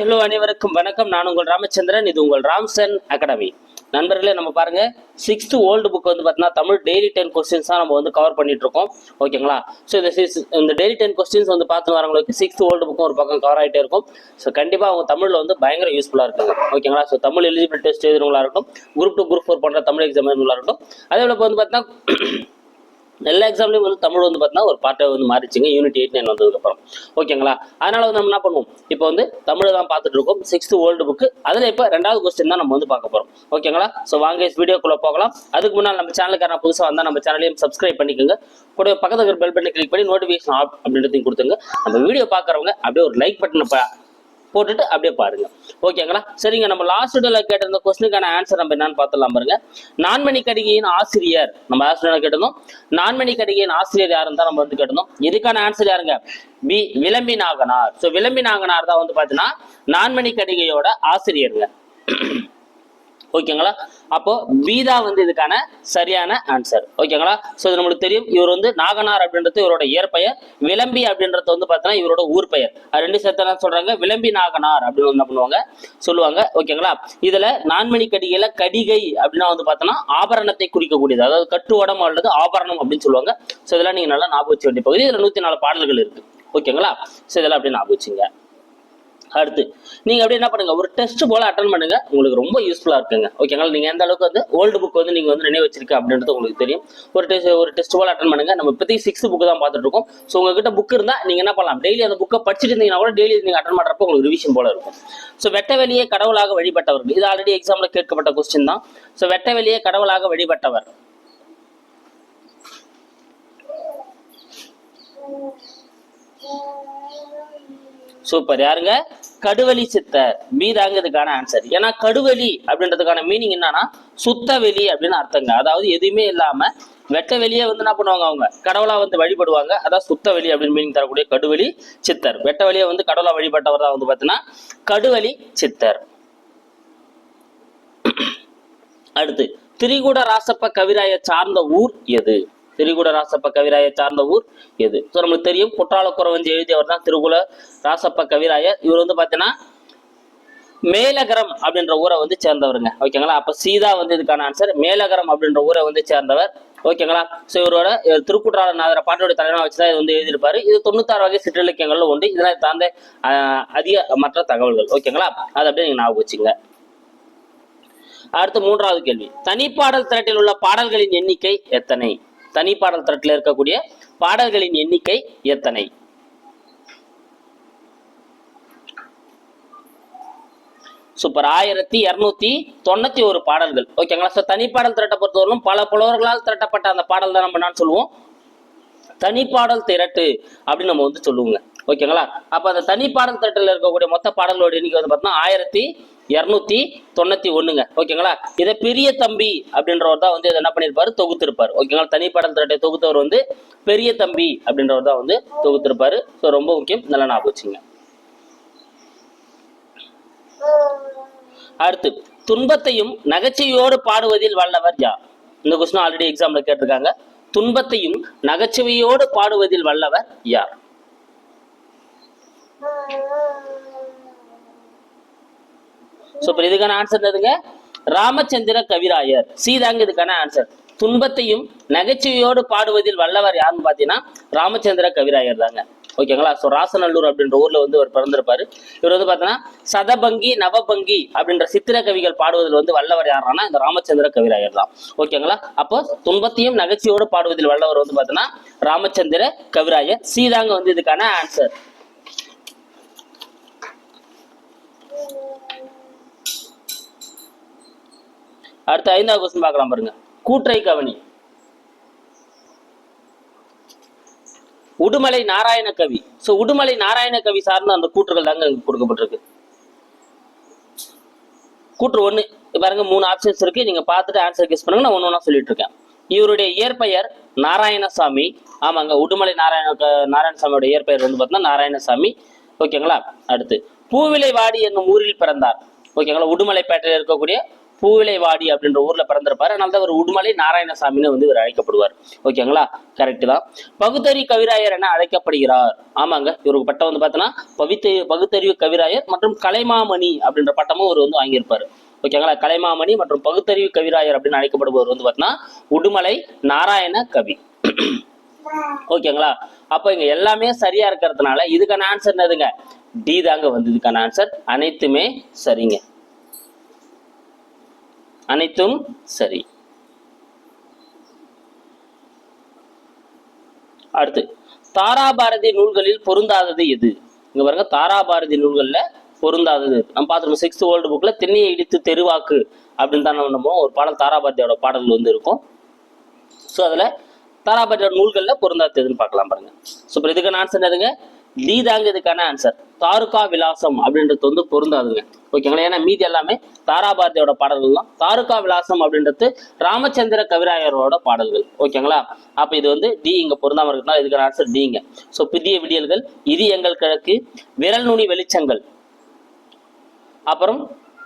Hello அனைவருக்கும் வணக்கம். நான் உங்கள் ராமச்சந்திரன். இது உங்கள் ராம்சன் அகாடமி. நண்பர்களே நம்ம பாருங்க. சிக்ஸ்த் ஓல்டு புக் வந்து பார்த்தீங்கன்னா தமிழ் டெய்லி டென் கொஸ்டின்ஸ் தான் நம்ம வந்து கவர் பண்ணிட்டு இருக்கோம் ஓகேங்களா? ஸோ இந்த இந்த டெய்லி டென் கொஸ்டின்ஸ் வந்து பார்த்து வரவங்களுக்கு சிக்ஸ்த் ஓல்டு புக்கும் ஒரு பக்கம் கவர் ஆகிட்டே இருக்கும். ஸோ கண்டிப்பாக அவங்க தமிழில் வந்து பயங்கர யூஸ்ஃபுல்லாக இருக்குங்க. ஓகேங்களா? ஸோ தமிழ் எலிஜிபிள் டெஸ்ட் எழுதுறவங்களா இருக்கட்டும் குரூப் டூ குரூப் ஃபோர் பண்ணுற தமிழ் எக்ஸாம் எழுதுறவங்களா இருக்கட்டும். அதே போல் வந்து பார்த்தீங்கன்னா எல்லா எக்ஸாம்லையும் வந்து தமிழ் வந்து பார்த்தீங்கன்னா ஒரு பாட்டை வந்து மாறிச்சுங்க யூனிட் எயிட் நைன் வந்ததுக்கப்புறம். ஓகேங்களா அதனால வந்து நம்ம என்ன பண்ணுவோம்? இப்போ வந்து தமிழ் தான் பார்த்துட்டு இருக்கோம். சிக்ஸ்த்து ஓல்டு புக்கு அதில் இப்போ ரெண்டாவது கொஸ்டின் தான் நம்ம வந்து பார்க்க போகிறோம் ஓகேங்களா ஸோ வாங்க வீடியோக்குள்ளே போகலாம். அதுக்கு முன்னால் நம்ம சேனலுக்கான புதுசாக வந்தால் நம்ம சேனலையும் சப்ஸ்கிரைப் பண்ணிக்கோங்க. கூட பக்கத்தில் இருக்கிற பெல் பட்டனை கிளிக் பண்ணி நோட்டிஃபிகேஷன் ஆப் அப்படின்றதையும் கொடுத்துங்க நம்ம வீடியோ பார்க்குறவங்க அப்படியே ஒரு லைக் பட்டனை போட்டுட்டு அப்படியே பாருங்க. ஓகேங்களா சரிங்க நம்ம லாஸ்ட் வீடியோல கேட்டிருந்த கொஸ்டினுக்கான ஆன்சர் நம்ம என்னன்னு பார்த்துலாம் பாருங்க. நான்மணி கடிகையின் ஆசிரியர் நம்ம லாஸ்ட் வீடியோல கேட்டிருந்தோம். நான்மணி கடிகையின் ஆசிரியர் யாருன்னு தான் நம்ம வந்து கேட்டிருந்தோம். இதுக்கான ஆன்சர் யாருங்க? பி விளம்பி நாகனார் ஸோ விளம்பி நாகனார் தான் வந்து பார்த்தீங்கன்னா நான்மணி கடிகையோட ஆசிரியருங்க. ஓகேங்களா அப்போ பீதா வந்து இதுக்கான சரியான ஆன்சர் ஓகேங்களா ஸோ இது நம்மளுக்கு தெரியும். இவர் வந்து நாகனார் அப்படின்றது இவரோட இயற்பெயர். விளம்பி அப்படின்றது வந்து பார்த்தீங்கன்னா இவரோட ஊர் பெயர் அது ரெண்டு சேர்த்து சொல்றாங்க? விளம்பி நாகனார் அப்படின்னு என்ன பண்ணுவாங்க? சொல்லுவாங்க. ஓகேங்களா இதுல நான்மணி கடிகையில கடிகை அப்படின்னா வந்து பார்த்தோன்னா ஆபரணத்தை குறிக்கக்கூடியது. அதாவது கட்டுவடம் அல்லது ஆபரணம் அப்படின்னு சொல்லுவாங்க. ஸோ இதெல்லாம் நீங்க நல்லா ஞாபகம் வேண்டிய பகுதி. இதுல நூத்தி நாலு பாடல்கள் இருக்கு. ஓகேங்களா ஸோ இதெல்லாம் அப்படியே ஞாபகம் வச்சுங்க. அடுத்து நீங்க அப்படியே என்ன பண்ணுங்க ஒரு டெஸ்ட் போல அட்டன் பண்ணுங்க. உங்களுக்கு ரொம்ப யூஸ்ஃபுல்லா இருக்குங்க. ஓகேங்களா நீங்க எந்த அளவுக்கு வந்து ஓல்டு புக் வந்து நீங்க வந்து நினைவு வச்சிருக்க அப்படின்றது உங்களுக்கு தெரியும். ஒரு டெஸ்ட் ஒரு டெஸ்ட் போல அட்டன் பண்ணுங்க. நம்ம இப்போதைக்கு சிக்ஸ்த் புக் தான் பார்த்துட்டு இருக்கோம். ஸோ உங்ககிட்ட புக் இருந்தா நீங்க என்ன பண்ணலாம்? டெய்லி அந்த புக்கை படிச்சுட்டு இருந்தீங்கன்னா கூட டெய்லி நீங்க அட்டன் பண்ணுறப்போ உங்களுக்கு ரிவிஷன் போல இருக்கும். ஸோ வெட்ட வெளியே கடவுளாக வழிபட்டவர்கள் இது ஆல்ரெடி எக்ஸாம்ல கேட்கப்பட்ட கொஸ்டின் தான். ஸோ வெட்ட வெளியே கடவுளாக வழிபட்டவர். சூப்பர். யாருங்க? கடுவலி சித்தர். பி தாங்க இதுக்கான ஆன்சர் ஏன்னா கடுவலி அப்படின்றதுக்கான மீனிங் என்னன்னா சுத்த வெளி அப்படின்னு அர்த்தங்க. அதாவது எதுவுமே இல்லாம வெட்ட வெளியே வந்து என்ன பண்ணுவாங்க அவங்க? கடவுளா வந்து வழிபடுவாங்க. அதான் சுத்த வெளி அப்படின்னு மீனிங் தரக்கூடிய கடுவலி சித்தர். வெட்ட வெளியே வந்து கடவுளா வழிபட்டவர் தான் வந்து பார்த்தீங்கன்னா கடுவலி சித்தர். அடுத்து திரிகூட ராசப்ப கவிராய சார்ந்த ஊர் எது? திருகுட ராசப்ப கவிராய சார்ந்த ஊர் எது? ஸோ நம்மளுக்கு தெரியும் குற்றாலக்குறவஞ்சி எழுதியவர் தான் திருகுல ராசப்ப கவிராயர் இவர் வந்து பார்த்தீங்கன்னா மேலகரம் அப்படின்ற ஊரை வந்து சேர்ந்தவருங்க. ஓகேங்களா? அப்போ சீதா வந்து இதுக்கான ஆன்சர் மேலகரம் அப்படின்ற ஊரை வந்து சேர்ந்தவர். ஓகேங்களா? ஸோ இவரோட அஹ், திருக்குற்றாலநாதர பாட்டோட தலைவனா வச்சு தான் இது வந்து எழுதியிருப்பாரு. இது தொண்ணூத்தாறு வகை சிற்றிலக்கியங்கள்ல உண்டு. இதெல்லாம் தாழ்ந்த அதிக மற்ற தகவல்கள். ஓகேங்களா? அதை அப்படியே நீங்க ஞாபகம் வச்சுங்க அடுத்து மூன்றாவது கேள்வி. தனிப்பாடல் திரட்டில் உள்ள பாடல்களின் எண்ணிக்கை எத்தனை? தனிப்பாடல் திரட்டில் இருக்கக்கூடிய பாடல்களின் எண்ணிக்கை எத்தனை? சூப்பர். ஆயிரத்தி இருநூத்தி தொண்ணூத்தி ஒரு பாடல்கள். ஓகேங்களா ஸோ தனிப்பாடல் திரட்டை பொறுத்தவரைக்கும் பல புலவர்களால் திரட்டப்பட்ட அந்த பாடல் தான் நம்ம என்னன்னு சொல்லுவோம். தனிப்பாடல் திரட்டு அப்படின்னு நம்ம வந்து சொல்லுவோங்க. ஓகேங்களா? அப்ப அந்த தனி பாடல் திரட்டில் இருக்கக்கூடிய மொத்த பாடல்களோட எண்ணிக்கை வந்து பார்த்தோம்னா ஆயிரத்தி இரநூத்தி தொண்ணூத்தி ஒண்ணுங்க. ஓகேங்களா? இதை பெரிய தம்பி அப்படின்றவர் தான் வந்து இதை என்ன பண்ணியிருப்பாரு தொகுத்திருப்பாரு. ஓகேங்களா? தனிப்பாடல் திரட்டை தொகுத்தவர் வந்து பெரிய தம்பி அப்படின்றவர் தான் வந்து தொகுத்திருப்பாரு. ஸோ ரொம்ப முக்கியம். நல்லா ஞாபகம் வச்சுங்க அடுத்து துன்பத்தையும் நகைச்சுவையோடு பாடுவதில் வல்லவர் யார்? இந்த கொஸ்டின் ஆல்ரெடி எக்ஸாம்ல கேட்டிருக்காங்க. துன்பத்தையும் நகைச்சுவையோடு பாடுவதில் வல்லவர் யார்? சூப்பர் இதுக்கான ஆன்சர் என்னதுங்க ராமச்சந்திர கவிராயர். சீதாங்க இதுக்கான ஆன்சர் துன்பத்தையும் நகைச்சுவையோடு பாடுவதில் வல்லவர் யாருன்னு பார்த்தீங்கன்னா ராமச்சந்திர கவிராயர் தாங்க. ஓகேங்களா ஸோ ராசநல்லூர் அப்படின்ற ஊர்ல வந்து அவர் பிறந்திருப்பாரு. இவர் வந்து பார்த்தீங்கன்னா சதபங்கி நவபங்கி அப்படின்ற சித்திர கவிகள் பாடுவதில் வந்து வல்லவர் யாருன்னா இந்த ராமச்சந்திர கவிராயர் தான். ஓகேங்களா அப்போ துன்பத்தையும் நகைச்சுவையோடு பாடுவதில் வல்லவர் வந்து பார்த்தீங்கன்னா ராமச்சந்திர கவிராயர். சீதாங்க வந்து இதுக்கான ஆன்சர் அடுத்த ஐந்தாவது கொஸ்டின் பார்க்கலாம் பாருங்க. கூற்றை கவனி. உடுமலை நாராயண கவி. சோ உடுமலை நாராயண கவி சார்ந்த அந்த கூற்றுகள் தாங்க அங்கே கொடுக்கப்பட்டிருக்கு. கூற்று ஒண்ணு பாருங்க மூணு ஆப்ஷன்ஸ் இருக்கு. நீங்க பார்த்துட்டு ஆன்சர் கெஸ் பண்ணுங்க நான் ஒண்ணு சொல்லிட்டு இருக்கேன் இவருடைய இயற்பெயர் நாராயணசாமி. ஆமாங்க உடுமலை நாராயண நாராயணசாமியோட இயற்பெயர் வந்து பார்த்தீங்கன்னா நாராயணசாமி. ஓகேங்களா? அடுத்து பூவிலைவாடி என்னும் ஊரில் பிறந்தார். ஓகேங்களா உடுமலைப்பேட்டையில் இருக்கக்கூடிய பூவிலைவாடி அப்படின்ற ஊர்ல பிறந்திருப்பாரு. அதனால தான் அவர் உடுமலை நாராயணசாமின்னு வந்து இவர் அழைக்கப்படுவார். ஓகேங்களா கரெக்ட் தான். பகுத்தறிவு கவிராயர் என அழைக்கப்படுகிறார். ஆமாங்க இவருக்கு பட்டம் வந்து பார்த்தோன்னா பவித்த பகுத்தறிவு கவிராயர் மற்றும் கலைமாமணி அப்படின்ற பட்டமும் இவர் வந்து வாங்கியிருப்பாரு. ஓகேங்களா கலைமாமணி மற்றும் பகுத்தறிவு கவிராயர் அப்படின்னு அழைக்கப்படுபவர் வந்து பார்த்தீங்கன்னா உடுமலை நாராயண கவி. ஓகேங்களா அப்போ இங்க எல்லாமே சரியா இருக்கிறதுனால இதுக்கான ஆன்சர் என்னதுங்க? டி தாங்க வந்ததுக்கான ஆன்சர் அனைத்துமே சரிங்க. அனைத்தும் சரி. அடுத்து தாராபாரதி நூல்களில் பொருந்தாதது எது? இங்க பாருங்க தாராபாரதி நூல்கள்ல பொருந்தாதது. நம்ம பார்த்துருக்கோம் சிக்ஸ்த் வேர்ல்டு புக்ல தென்னையை இடித்து தெருவாக்கு அப்படின்னு தான் நம்ம ஒரு பாடல் தாராபாரதியோட பாடல் வந்து இருக்கும். ஸோ அதில் தாராபாரதியோட நூல்களில் பொருந்தாததுன்னு பார்க்கலாம் பாருங்க. ஸோ இப்போ இதுக்கான ஆன்சர் என்னதுங்க? டி தாங்க இதுக்கான ஆன்சர் தாருகா விலாசம் அப்படின்றது வந்து பொருந்தாதுங்க. ஓகேங்களா ஏன்னா மீதி எல்லாமே தாராபாரதியோட பாடல்கள் தான். தாருகா விலாசம் அப்படின்றது ராமச்சந்திர கவிராயரோட பாடல்கள். ஓகேங்களா அப்ப இது வந்து டி இங்க பொருந்தாம இருக்குன்னா இதுக்கான ஆன்சர் டிங்க ஸோ புதிய விடியல்கள் இது எங்கள் கிழக்கு விரல் நுனி வெளிச்சங்கள் அப்புறம்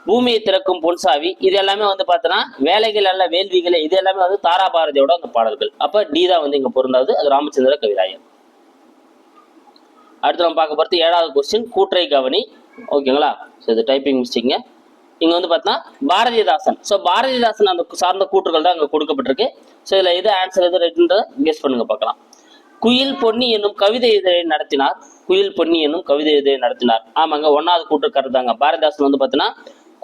பூமியை திறக்கும் பொன்சாவி இது எல்லாமே வந்து பார்த்தோன்னா வேலைகள் அல்ல வேள்விகளை இது எல்லாமே வந்து தாராபாரதியோட அந்த பாடல்கள். அப்ப டி தான் வந்து இங்க பொருந்தாது அது ராமச்சந்திர கவிராயர். அடுத்து நம்ம பார்க்க போகிறது ஏழாவது கொஸ்டின் கூற்றை கவனி. ஓகேங்களா ஸோ இது டைப்பிங் மிஸ்டேக்குங்க இங்கே வந்து பார்த்தீங்கன்னா பாரதிதாசன். ஸோ பாரதிதாசன் அந்த சார்ந்த கூற்றுகள் தான் அங்கே கொடுக்கப்பட்டிருக்கு. ஸோ இதில் எது ஆன்சர் எது ரைட்டுன்றதை கெஸ் பண்ணுங்க பார்க்கலாம். குயில் பொன்னி என்னும் கவிதை இதழை நடத்தினார். குயில் பொன்னி என்னும் கவிதை இதழை நடத்தினார். ஆமாங்க ஒன்றாவது கூற்று கருத்தாங்க பாரதிதாசன் வந்து பார்த்தீங்கன்னா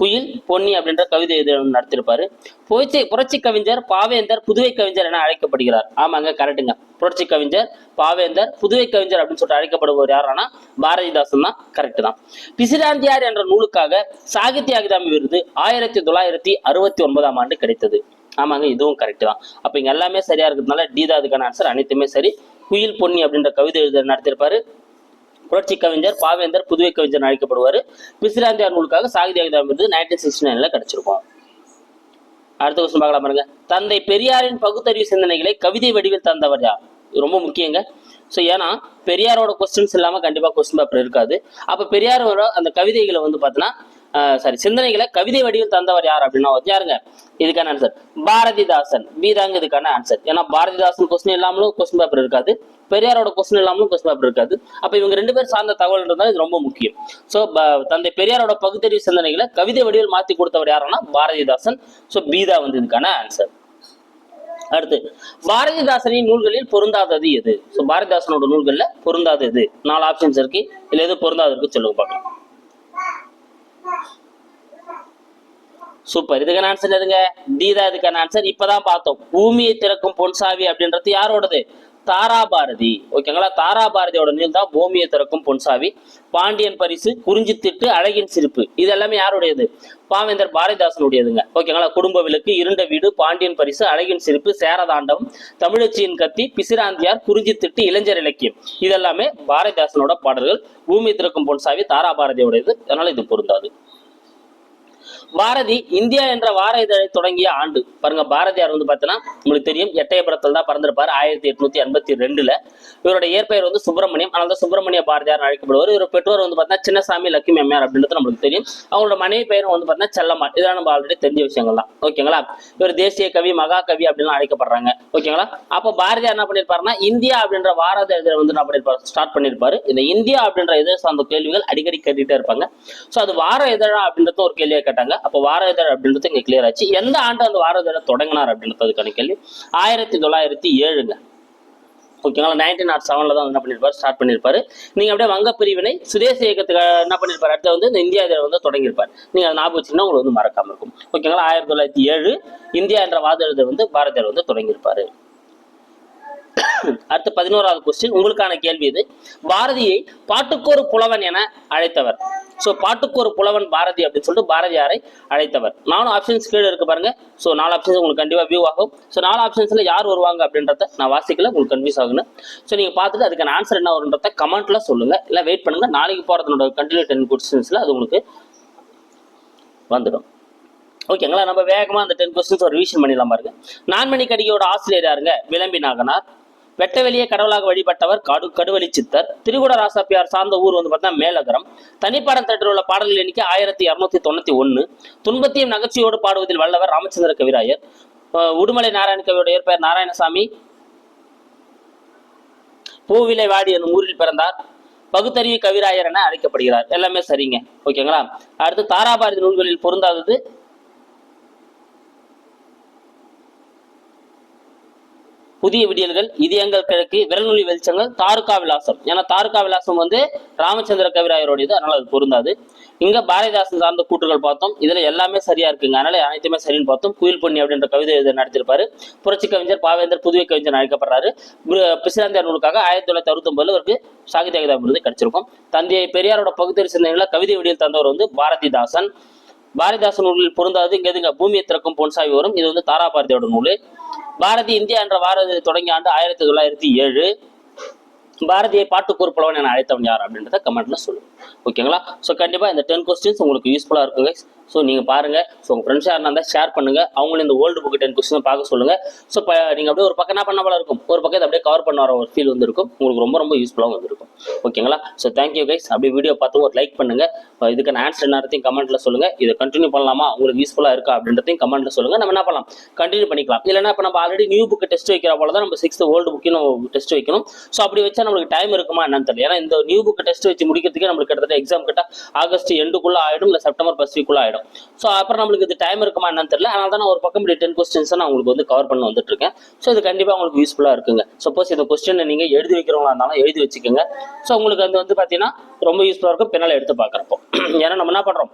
குயில் பொன்னி அப்படின்ற கவிதை இதழ் நடத்திருப்பாரு. புரட்சி புரட்சி கவிஞர் பாவேந்தர் புதுவை கவிஞர் என அழைக்கப்படுகிறார். ஆமாங்க கரெக்டுங்க புரட்சி கவிஞர் பாவேந்தர் புதுவை கவிஞர் அப்படின்னு சொல்லிட்டு அழைக்கப்படுபவர் யாரானா? பாரதிதாசன் தான். கரெக்ட் தான். பிசிராந்தியார் என்ற நூலுக்காக சாகித்ய அகாதமி விருது ஆயிரத்தி தொள்ளாயிரத்தி அறுபத்தி ஒன்பதாம் ஆண்டு கிடைத்தது. ஆமாங்க இதுவும் கரெக்ட் தான். அப்ப இங்க எல்லாமே சரியா இருக்கிறதுனால டி தான் அதுக்கான ஆன்சர் அனைத்துமே சரி. குயில் பொன்னி அப்படின்ற கவிதை எழுத நடத்திருப்பாரு. புரட்சி கவிஞர் பாவேந்தர் புதுவை கவிஞர் அழைக்கப்படுவார். பிசிராந்தியார் நூலுக்காக சாகித்ய அகாதமி விருது நைன்டீன் சிக்ஸ்டி நைனில் கிடைச்சிருக்கும். அடுத்த கொஸ்டின் பார்க்கலாம் பாருங்க. தந்தை பெரியாரின் பகுத்தறிவு சிந்தனைகளை கவிதை வடிவில் தந்தவர் யார்? இது ரொம்ப முக்கியங்க. ஸோ ஏன்னா பெரியாரோட கொஸ்டின்ஸ் இல்லாமல் கண்டிப்பாக கொஸ்டின் பேப்பர் இருக்காது. அப்போ பெரியாரோட அந்த கவிதைகளை வந்து பார்த்தீங்கன்னா சாரி. சிந்தனைகளை கவிதை வடிவில் தந்தவர் யார் அப்படின்னா யாருங்க? இதுக்கான ஆன்சர் பாரதிதாசன். பீதாங்க இதுக்கான ஆன்சர் ஏன்னா பாரதிதாசன் கொஸ்டின் இல்லாமலும் கொஸ்டின் பேப்பர் இருக்காது. பெரியாரோட கொஸ்டின் இல்லாமலும் கொஸ்டின் பேப்பர் இருக்காது. அப்ப இவங்க ரெண்டு பேர் சார்ந்த தகவல் இருந்தால் இது ரொம்ப முக்கியம். ஸோ தந்தை பெரியாரோட பகுத்தறிவு சிந்தனைகளை கவிதை வடிவில் மாத்தி கொடுத்தவர் யாருன்னா பாரதிதாசன். ஸோ பீதா வந்து இதுக்கான ஆன்சர் அடுத்து பாரதிதாசனின் நூல்களில் பொருந்தாதது எது? ஸோ பாரதிதாசனோட நூல்கள்ல பொருந்தாதது. நாலு ஆப்ஷன்ஸ் இருக்கு. இதுல எது பொருந்தாது இருக்கு சொல்லுங்க பார்க்கலாம். சூப்பர் இதுக்கான ஆன்சர் எதுங்க டி தான் இதுக்கான ஆன்சர் இப்பதான் பார்த்தோம். பூமியை திறக்கும் பொன்சாவி அப்படின்றது யாரோடது? தாராபாரதி. ஓகேங்களா? தாராபாரதியோட நீல் தான் பூமியை திறக்கும் பொன்சாவி பாண்டியன் பரிசு குறிஞ்சி திட்டு அழகின் சிரிப்பு. இது எல்லாமே யாருடையது? பாவேந்தர் பாரதிதாசனுடையதுங்க. ஓகேங்களா? குடும்ப விளக்கு இருண்ட வீடு பாண்டியன் பரிசு அழகின் சிரிப்பு சேரதாண்டம் தமிழச்சியின் கத்தி பிசிராந்தியார் குறிஞ்சி திட்டு இளைஞர் இலக்கியம். இதெல்லாமே பாரதிதாசனோட பாடல்கள். பூமியை திறக்கும் பொன்சாவி தாராபாரதியோடையது. அதனால இது பொருந்தாது. பாரதி இந்தியா என்ற வார இதழை தொடங்கிய ஆண்டு. பாருங்க பாரதியார் வந்து பார்த்தீங்கன்னா உங்களுக்கு தெரியும் எட்டயபுரத்தில் தான் பிறந்திருப்பார் ஆயிரத்தி எட்நூத்தி எண்பத்தி ரெண்டுல. இவருடைய இயற்பெயர் வந்து சுப்பிரமணியம். அதனால தான் சுப்பிரமணிய பாரதியார் அழைக்கப்படுவார். இவர் பெற்றோர் வந்து பார்த்தீங்கன்னா சின்னசாமி லட்சுமி அம்மையார் அப்படின்றது நம்மளுக்கு தெரியும். அவங்களோட மனைவி பெயரும் வந்து பார்த்தீங்கன்னா செல்லம்மாள். இதெல்லாம் நம்ம ஆல்ரெடி தெரிஞ்ச விஷயங்கள் தான். ஓகேங்களா? இவர் தேசிய கவி மகா கவி அப்படின்லாம் அழைக்கப்படுறாங்க. ஓகேங்களா? அப்போ பாரதியார் என்ன பண்ணியிருப்பாருன்னா இந்தியா அப்படின்ற வார இதழை வந்து என்ன பண்ணியிருப்பாரு? ஸ்டார்ட் பண்ணியிருப்பாரு. இந்த இந்தியா அப்படின்ற இதழ் சார்ந்த கேள்விகள் அடிக்கடி கேட்டுகிட்டே இருப்பாங்க. ஸோ அது வார இதழா அப்படின்றது ஒரு கேள்வியை கேட்டாங்க. அப்போ வார இதழ் அப்படின்றது இங்க கிளியர் ஆச்சு. எந்த ஆண்டு அந்த வார இதழை தொடங்கினார் அப்படின்றதுக்கான கேள்வி? ஆயிரத்தி தொள்ளாயிரத்தி ஏழுங்க. ஓகேங்களா நைன்டீன் நாட் செவன்ல தான் என்ன பண்ணிருப்பாரு? ஸ்டார்ட் பண்ணிருப்பாரு. நீங்க அப்படியே வங்க பிரிவினை சுதேச இயக்கத்துக்கு என்ன பண்ணிருப்பாரு? அடுத்து வந்து இந்த இந்தியா இதழை வந்து தொடங்கியிருப்பாரு. நீங்க அதை ஞாபகம் வச்சீங்கன்னா உங்களுக்கு வந்து மறக்காம இருக்கும். ஓகேங்களா ஆயிரத்தி தொள்ளாயிரத்தி ஏழு இந்தியா என்ற வாத வந்து பாரதியார் வந்து தொடங்கியிருப்பாரு. அடுத்து பதினோராவது கொஸ்டின் உங்களுக்கான கேள்வி இது. பாரதியை பாட்டுக்கோரு புலவன் என அழைத்தவர். ஸோ பாட்டுக்கு ஒரு புலவன் பாரதி அப்படின்னு சொல்லிட்டு பாரதியாரை அழைத்தவர். நாலு ஆப்ஷன்ஸ் கீழே இருக்கு பாருங்க. ஸோ நாலு ஆப்ஷன்ஸ் உங்களுக்கு கண்டிப்பாக வியூ ஆகும். ஸோ நாலு ஆப்ஷன்ஸ்ல யார் வருவாங்க அப்படின்றத நான் வாசிக்கல உங்களுக்கு கன்ஃபியூஸ் ஆகணும் ஸோ நீங்க பார்த்துட்டு அதுக்கான ஆன்சர் என்ன வருன்றத கமெண்ட்ல சொல்லுங்க. இல்லை வெயிட் பண்ணுங்க. நாளைக்கு போகிறதுனோட கண்டினியூ டென் கொஸ்டின்ஸில் அது உங்களுக்கு வந்துடும். ஓகேங்களா நம்ம வேகமாக அந்த டென் கொஸ்டின்ஸ் ஒரு ரிவிஷன் பண்ணிடலாம் பாருங்க. நான்மணி கடிகையோட ஆசிரியர் யாருங்க? விளம்பி நாகனார் வெட்ட வெளியே கடவுளாக வழிபட்டவர் காடு கடுவெளி சித்தர். திருகுட ராசாப்பியார் சார்ந்த ஊர் வந்து பார்த்தா மேலகரம். தனிப்பாடம் தட்டில் உள்ள பாடல்கள் எண்ணிக்கை ஆயிரத்தி இரநூத்தி தொண்ணூத்தி ஒன்னு துன்பத்தையும் நகைச்சியோடு பாடுவதில் வல்லவர் ராமச்சந்திர கவிராயர். உடுமலை நாராயண கவியோட இயற்பெயர் நாராயணசாமி. பூவிலை வாடி என்னும் ஊரில் பிறந்தார். பகுத்தறிவு கவிராயர் என அழைக்கப்படுகிறார். எல்லாமே சரிங்க. ஓகேங்களா? அடுத்து தாராபாரதி நூல்களில் பொருந்தாதது புதிய விடியல்கள் இதயங்கள் கிழக்கு விரல்நுழி வெளிச்சங்கள் தாருகா விலாசம். ஏன்னா தாருகா விலாசம் வந்து ராமச்சந்திர கவிராயருடையது. அதனால அது பொருந்தாது. இங்க பாரதிதாசன் சார்ந்த கூற்றுகள் பார்த்தோம். இதுல எல்லாமே சரியா இருக்குங்க. அதனால அனைத்துமே சரின்னு பார்த்தோம். குயில் பொன்னி அப்படின்ற கவிதை எழுத நடத்திருப்பாரு. புரட்சி கவிஞர் பாவேந்தர் புதுவை கவிஞர் அழைக்கப்படுறாரு. பிசிராந்தியார் நூலுக்காக ஆயிரத்தி தொள்ளாயிரத்தி அறுபத்தி ஒன்பதுல அவருக்கு சாகித்ய அகாதமி விருது கிடைச்சிருக்கும். தந்தையை பெரியாரோட பகுத்தறி சிந்தனைகளை கவிதை விடியல் தந்தவர் வந்து பாரதிதாசன். பாரதிதாசன் நூலில் பொருந்தாது இங்க எதுங்க? பூமியை திறக்கும் பொன்சாவி வரும். இது வந்து தாராபாரதியோட நூல். பாரதி இந்தியா என்ற வார தொடங்கிய ஆண்டு ஆயிரத்தி தொள்ளாயிரத்தி ஏழு. பாரதியை பாட்டுக்கூறு புலவன் என அழைத்தவன் யார் அப்படின்றத கமெண்ட்ல சொல்லுங்க ஓகேங்களா? ஸோ கண்டிப்பா இந்த டென் கொஸ்டின்ஸ் உங்களுக்கு யூஸ்ஃபுல்லா இருக்குங்க ஸோ நீங்கள் பாருங்க. ஸோ உங்கள் ஃப்ரெண்ட்ஸ் யாருனா இருந்தால் ஷேர் பண்ணுங்கள் அவங்களும் இந்த ஓல்டு புக்கு டென் கொஸ்டின் பார்க்க சொல்லுங்கள் ஸோ இப்போ நீங்கள் அப்படியே ஒரு பக்கம் என்ன பண்ண போல இருக்கும்? ஒரு பக்கம் இதை அப்படியே கவர் பண்ண வர ஒரு ஃபீல் வந்துருக்கும். உங்களுக்கு ரொம்ப ரொம்ப யூஸ்ஃபுல்லாகவும் வந்திருக்கும். ஓகேங்களா ஸோ தேங்க்யூ கைஸ் அப்படியே வீடியோ பார்த்து ஒரு லைக் பண்ணுங்க. இதுக்கான ஆன்சர் நேரத்தையும் கமெண்ட்டில் சொல்லுங்க. இதை கண்டினியூ பண்ணலாமா? உங்களுக்கு யூஸ்ஃபுல்லாக இருக்கா? அப்படின்றதையும் கமெண்ட்டில் சொல்லுங்கள் நம்ம என்ன பண்ணலாம்? கண்டினியூ பண்ணிக்கலாம். இல்லைன்னா இப்போ நம்ம ஆல்ரெடி நியூ புக்கு டெஸ்ட் வைக்கிற போல தான் நம்ம சிக்ஸ்த் ஓல்டு புக்கையும் நம்ம டெஸ்ட் வைக்கணும். ஸோ அப்படி வச்சா நம்மளுக்கு டைம் இருக்குமா? என்னன்னு தெரியல. ஏன்னா இந்த நியூ புக்கு டெஸ்ட் வச்சு முடிக்கிறதுக்கே நம்மளுக்கு கிட்டத்தட்ட எக்ஸாம் கிட்ட ஆகஸ்ட் எண்டுக்குள்ளே ஆயிடும். இல்லை செப்டம்பர் ஃபர்ஸ்ட் ஆகிடும் ஆயிடும் ஸோ அப்புறம் நம்மளுக்கு இது டைம் இருக்குமா என்னன்னு தெரியல. அதனால தான் நான் ஒரு பக்கம் இப்படி டென் கொஸ்டின்ஸை நான் உங்களுக்கு வந்து கவர் பண்ண வந்துட்டு இருக்கேன். ஸோ இது கண்டிப்பாக உங்களுக்கு யூஸ்ஃபுல்லாக இருக்குங்க. சப்போஸ் இந்த கொஸ்டினை நீங்கள் எழுதி வைக்கிறவங்களா இருந்தாலும் எழுதி வச்சுக்கோங்க. ஸோ உங்களுக்கு அது வந்து பார்த்தீங்கன்னா ரொம்ப யூஸ்ஃபுல்லாக இருக்கும். பின்னால் எடுத்து பார்க்குறப்போ ஏன்னா நம்ம என்ன பண்ணுறோம்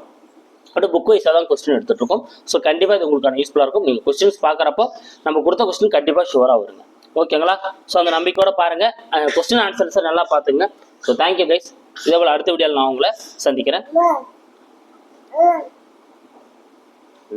பட் புக் வைஸாக தான் கொஸ்டின் எடுத்துகிட்டு இருக்கோம். ஸோ கண்டிப்பாக இது உங்களுக்கான யூஸ்ஃபுல்லாக இருக்கும். நீங்கள் கொஸ்டின்ஸ் பார்க்குறப்போ நம்ம கொடுத்த கொஸ்டின் கண்டிப்பாக ஷுவராக வருங்க. ஓகேங்களா ஸோ அந்த நம்பிக்கையோட பாருங்கள் கொஸ்டின் ஆன்சர்ஸை நல்லா பார்த்துங்க ஸோ தேங்க்யூ கைஸ் இதே போல் அடுத்த வீடியோவில் நான் உங்களை சந்திக்கிறேன்.